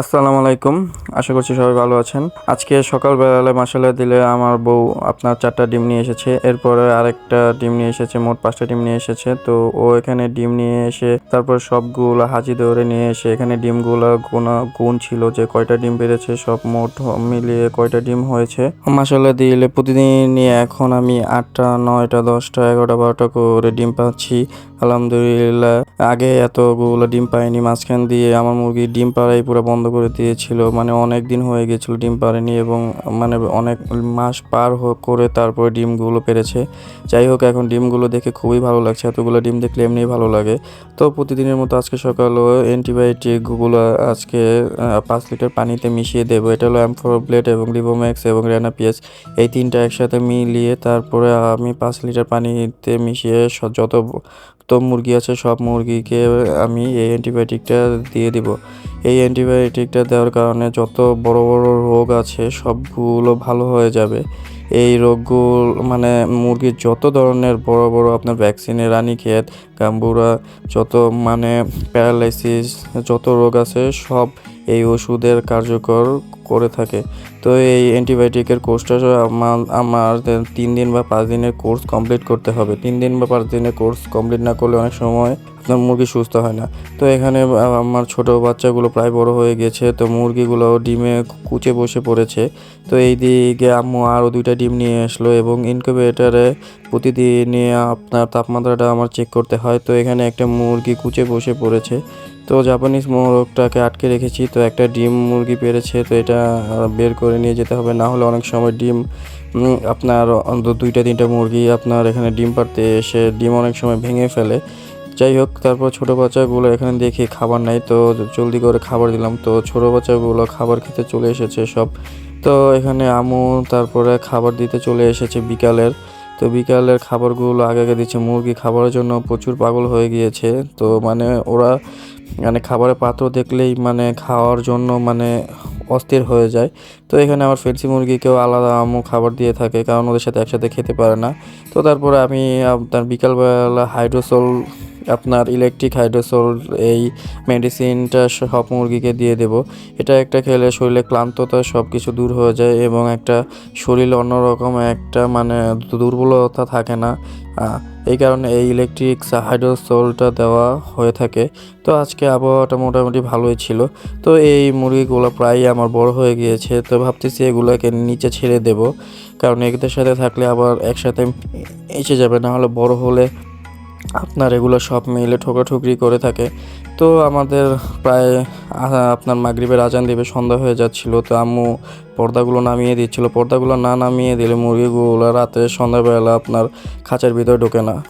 আসসালামু আলাইকুম। আশা করছি সবাই ভালো আছেন। আজকে সকালবেলায় মশলা দিলে আমার বউ আপনার চারটা ডিম নিয়ে এসেছে। এরপরে আরেকটা ডিম নিয়ে এসেছে, মোট পাঁচটা ডিম নিয়ে এসেছে। তো ও এখানে ডিম নিয়ে এসে তারপর সবগুলো হাজি দৌড়ে নিয়ে এসে এখানে ডিমগুলো গোনা, গুণ ছিল যে কয়টা ডিম পেরেছে সব মোট মিলিয়ে কয়টা ডিম হয়েছে। মশলা দিলে প্রতিদিনই এখন আমি আটটা, নয়টা, দশটা, এগারোটা, বারোটা করে ডিম পাচ্ছি। আলহামদুলিল্লাহ, আগে এতগুলো ডিম পাইনি। মাঝখান দিয়ে আমার মুরগি ডিম পাড়াই পুরো বন্ধ করে দিয়েছিল। মানে অনেক দিন হয়ে গেছিল ডিম পারেনি এবং মানে অনেক মাস পার করে তারপরে ডিমগুলো পেরেছে। যাই হোক, এখন ডিমগুলো দেখে খুবই ভালো লাগছে। এতগুলো ডিম দেখলে এমনিই ভালো লাগে। তো প্রতিদিনের মতো আজকে সকালেও অ্যান্টিবায়োটিকগুলো আজকে পাঁচ লিটার পানিতে মিশিয়ে দেবো। এটা হলো অ্যামফোরব্লেট এবং লিভোম্যাক্স এবং রেনাপিএস এই তিনটা একসাথে মিলিয়ে তারপরে আমি পাঁচ লিটার পানিতে মিশিয়ে যত তো মুরগি আছে সব মুরগিকে আমি এই অ্যান্টিবায়োটিকটা দিয়ে দিব। এই অ্যান্টিবায়োটিকটা দেওয়ার কারণে যত বড় বড় রোগ আছে, সবগুলো ভালো হয়ে যাবে। এই রোগগুলো মানে মুরগির যত ধরনের বড় বড় আপনার ভ্যাকসিনের রানীক্ষেত, গাম্বুরা, যত মানে প্যারালাইসিস যত রোগ আছে, সব এই ওষুধের কার্যকর করে থাকে। তো এই অ্যান্টিবায়োটিকের কোর্সটা আমার তিন দিন বা পাঁচ দিনের কোর্স কমপ্লিট করতে হবে। তিন দিন বা পাঁচ দিনের কোর্স কমপ্লিট না করলে অনেক সময় আপনার মুরগি সুস্থ হয় না। তো এখানে আমার ছোট বাচ্চাগুলো প্রায় বড় হয়ে গেছে। তো মুরগিগুলো ডিমে কুচে বসে পড়েছে। তো এই দিকে আম্মু আরও দুইটা ডিম নিয়ে আসলো এবং ইনকিউবেটারে প্রতিদিনই আপনার তাপমাত্রাটা আমার চেক করতে হয়। তো এখানে একটা মুরগি কুচে বসে পড়েছে। তো জাপানিজ মোরগটাকে আটকে রেখেছি। তো একটা ডিম মুরগি পেরেছে। তো এটা আহ, বের করে নিয়ে যেতে হবে। না হলে অনেক সময় ডিম আপনার অন্তত দুইটা তিনটা মুরগি আপনার এখানে ডিম পাড়তে এসে ডিম অনেক সময় ভেঙে ফেলে। যাই হোক তারপর ছোটো বাচ্চাগুলো এখানে দেখি খাবার নাই তো জলদি করে খাবার দিলাম। তো ছোটো বাচ্চাগুলো খাবার খেতে চলে এসেছে সব। তো এখানে আমু তারপরে খাবার দিতে চলে এসেছে বিকালের। তো বিকালের খাবারগুলো আগে আগে দিচ্ছে। মুরগি খাবারের জন্য প্রচুর পাগল হয়ে গিয়েছে। তো মানে ওরা মানে খাবারের পাত্র দেখলেই মানে খাওয়ার জন্য মানে অস্থির হয়ে যায়। তো এখানে আমার ফেন্সি মুরগিকেও আলাদা আমু খাবার দিয়ে থাকে, কারণ ওদের সাথে একসাথে খেতে পারে না। তো তারপরে আমি আপনার বিকালবেলা হাইড্রোসোল আপনার ইলেকট্রিক হাইড্রোসোল এই মেডিসিনটা সব মুরগিকে দিয়ে দেব। এটা একটা খেলে শরীরে ক্লান্ততা সব কিছু দূর হয়ে যায় এবং একটা শরীরে অন্যরকম একটা মানে দুর্বলতা থাকে না। এই কারণে এই ইলেকট্রিক হাইড্রোসোলটা দেওয়া হয়ে থাকে। তো আজকে আবহাওয়াটা মোটামুটি ভালোই ছিল। তো এই মুরগিগুলো প্রায় আমার বড় হয়ে গিয়েছে। তো ভাবতেছি এগুলোকে নিচে ছেড়ে দেব। কারণ এদের সাথে থাকলে আবার একসাথে এসে যাবে। না হলে বড় হলে আপনার এগুলো সব মিলে ঠোকাঠুকরি করে থাকে। তো আমাদের প্রায় আপনার মাগরীবের আজান দেবে, সন্ধ্যা হয়ে যাচ্ছিল। তো আম্মু পর্দাগুলো নামিয়ে দিচ্ছিল। পর্দাগুলো না নামিয়ে দিলে মুরগিগুলো রাতে সন্ধ্যাবেলা আপনার খাঁচার ভিতরে ঢোকে না।